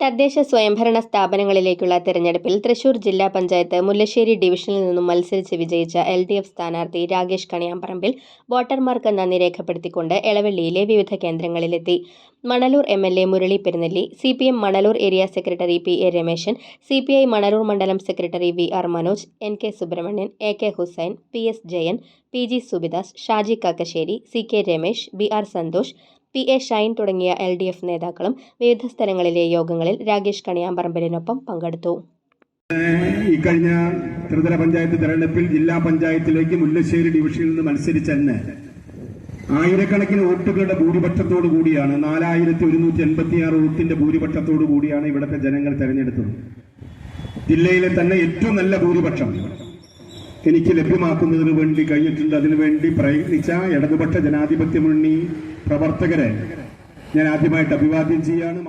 തദ്ദേശ സ്വയംഭരണ സ്ഥാപനങ്ങളിലേക്കുള്ള തെരഞ്ഞെടുപ്പിൽ തൃശൂർ ജില്ലാ പഞ്ചായത്ത് മുല്ലശ്ശേരി ഡിവിഷനിൽ നിന്നും മത്സരിച്ച് വിജയിച്ച എൽ ഡി എഫ് സ്ഥാനാർത്ഥി രാകേഷ് കണിയാമ്പറമ്പിൽ വോട്ടർമാർക്ക് നന്ദി രേഖപ്പെടുത്തിക്കൊണ്ട് എളവള്ളിയിലെ വിവിധ കേന്ദ്രങ്ങളിലെത്തി. Manalur M L A Murali Perunnelli C P M Manalur area secretary P A Rameshan C P I Manalur മണ്ഡലം secretary V R Manoj N K Subrahmanyan A K Hussain P S Jayan P G Subidas Shaji Kakkassery C K Ramesh B R Santhosh P A Shine തുടങ്ങിയ L D F നേതാക്കളും വിവിധ സ്ഥലങ്ങളിലെ യോഗങ്ങളിൽ രാകേഷ് കണിയാമ്പറമ്പലിനൊപ്പം പങ്കെടുത്തു. ഇക്കഴിഞ്ഞ ത്രിതല പഞ്ചായത്ത് തെരഞ്ഞെടുപ്പിൽ ജില്ലാ പഞ്ചായത്തിലേക്ക് മുല്ലശ്ശേരി ഡിവിഷനിൽ നിന്ന് മത്സരിച്ചെന്ന് ആയിരക്കണക്കിന് വോട്ടുകളുടെ ഭൂരിപക്ഷത്തോടു കൂടിയാണ് നാലായിരത്തി ഒരുന്നൂറ്റി എൺപത്തിയാറ് വോട്ടിന്റെ ഭൂരിപക്ഷത്തോടു കൂടിയാണ് ഇവിടുത്തെ ജനങ്ങൾ തെരഞ്ഞെടുത്തത്. ജില്ലയിലെ തന്നെ ഏറ്റവും നല്ല ഭൂരിപക്ഷം എനിക്ക് ലഭ്യമാക്കുന്നതിന് വേണ്ടി കഴിഞ്ഞിട്ടുണ്ട്. അതിനുവേണ്ടി പ്രയത്നിച്ച ഇടതുപക്ഷ ജനാധിപത്യ മുന്നണി പ്രവർത്തകരെ ഞാൻ ആദ്യമായിട്ട് അഭിവാദ്യം ചെയ്യാണ്.